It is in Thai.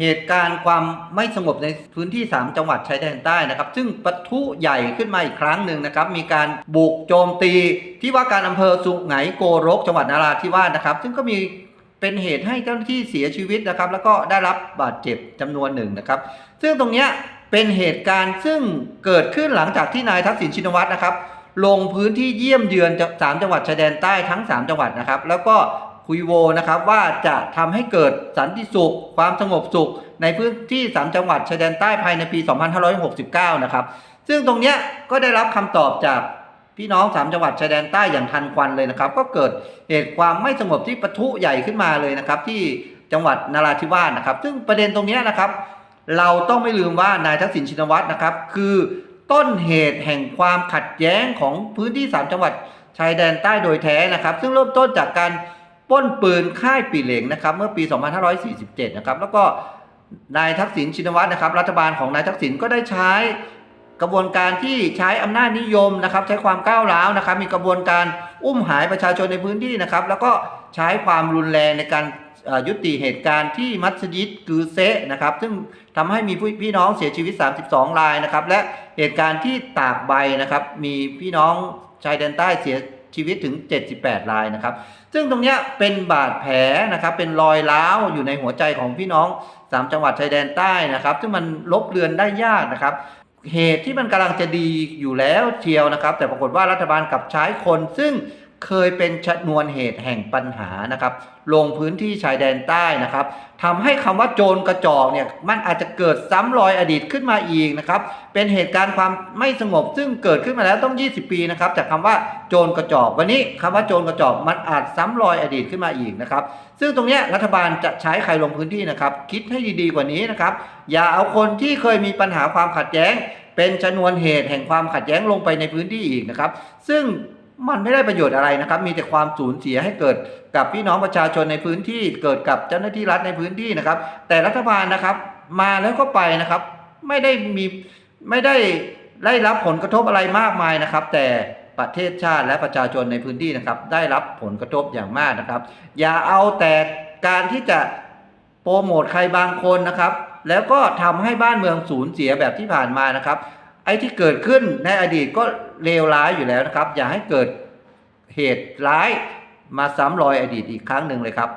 เหตุการณ์ความไม่สงบในพื้นที่ 3 จังหวัดชายแดนใต้นะครับ ซึ่งปะทุใหญ่ขึ้นมาอีกครั้งหนึ่งนะครับ มีการบุกโจมตีที่ว่าการอำเภอสุไหงโกรก จังหวัดนราธิวาสนะครับ ซึ่งก็มีเป็นเหตุให้เจ้าหน้าที่เสียชีวิตนะครับ แล้วก็ได้รับบาดเจ็บจำนวนหนึ่งนะครับ ซึ่งตรงนี้เป็นเหตุการณ์ซึ่งเกิดขึ้นหลังจากที่นายทักษิณชินวัตรนะครับลงพื้นที่เยี่ยมเยือนสามจังหวัดชายแดนใต้ทั้ง 3 จังหวัดนะครับ แล้วก็ คุยโวนะครับว่าจะทำให้เกิดสันติสุข ความสงบสุข ในพื้นที่ 3 จังหวัดชายแดนใต้ภายในปี 2569 นะครับ ซึ่งตรงเนี้ยก็ได้รับคำตอบจากพี่น้อง 3 จังหวัดชายแดนใต้อย่างทันควันเลยนะครับ ก็เกิดเหตุความไม่สงบที่ปะทุใหญ่ขึ้นมาเลยนะครับ ที่จังหวัดนราธิวาสนะครับ ซึ่งประเด็นตรงเนี้ยนะครับ เราต้องไม่ลืมว่านายทักษิณชินวัตรนะครับ คือต้นเหตุแห่งความขัดแย้งของพื้นที่ 3 จังหวัดชายแดนใต้โดยแท้นะครับ ซึ่งเริ่มต้นจากการ ป้นปืนค่ายปีเหลงนะครับเมื่อปี 2547 นะครับแล้วก็นายทักษิณชินวัตรนะครับ รัฐบาลของนายทักษิณก็ได้ใช้กระบวนการที่ใช้อำนาจนิยมนะครับ ใช้ความก้าวร้าวนะครับ มีกระบวนการอุ้มหายประชาชนในพื้นที่นะครับ แล้วก็ใช้ความรุนแรงในการยุติเหตุการณ์ที่มัสยิดกือเซะนะครับ ซึ่งทำให้มีพี่น้องเสียชีวิต 32 รายนะครับ และเหตุการณ์ที่ตากใบนะครับ มีพี่น้องชายแดนใต้เสีย ชีวิตถึง 78 รายนะครับ ซึ่งตรงนี้เป็นบาดแผลนะครับเป็นรอยร้าวอยู่ในหัวใจของพี่น้อง 3 จังหวัดชายแดนใต้นะครับ ซึ่งมันลบเลือนได้ยากนะครับ เหตุที่มันกำลังจะดีอยู่แล้วเชียวนะครับ แต่ปรากฏว่ารัฐบาลกลับใช้คนซึ่ง เคยเป็นชนวนเหตุแห่งปัญหานะครับ ลงพื้นที่ชายแดนใต้นะครับทำให้คำว่าโจรกระจอกเนี่ยมันอาจจะเกิดซ้ำรอยอดีตขึ้นมาอีกนะครับ เป็นเหตุการณ์ความไม่สงบซึ่งเกิดขึ้นมาแล้วต้อง 20 ปีนะครับ จากคำว่าโจรกระจอก วันนี้คำว่าโจรกระจอกมันอาจซ้ำรอยอดีตขึ้นมาอีกนะครับ ซึ่งตรงนี้รัฐบาลจะใช้ใครลงพื้นที่นะครับ คิดให้ดีๆกว่านี้นะครับ อย่าเอาคนที่เคยมีปัญหาความขัดแย้ง เป็นชนวนเหตุแห่งความขัดแย้งลงไปในพื้นที่อีกนะครับ ซึ่ง มันไม่ได้ประโยชน์อะไรนะครับ มีแต่ความสูญเสียให้เกิดกับพี่น้องประชาชนในพื้นที่ เกิดกับเจ้าหน้าที่รัฐในพื้นที่นะครับ แต่รัฐบาลนะครับ มาแล้วก็ไปนะครับ ไม่ได้มีไม่ได้ได้รับผลกระทบอะไรมากมายนะครับ แต่ประเทศชาติและประชาชนในพื้นที่นะครับ ได้รับผลกระทบอย่างมากนะครับ อย่าเอาแต่การที่จะโปรโมทใครบางคนนะครับ แล้วก็ทำให้บ้านเมืองสูญเสียแบบที่ผ่านมานะครับ ไอ้ที่เกิดขึ้นในอดีตก็เลวร้ายอยู่แล้วนะครับ อย่าให้เกิดเหตุร้ายมาซ้ำรอยอดีตอีกครั้งหนึ่งเลยครับ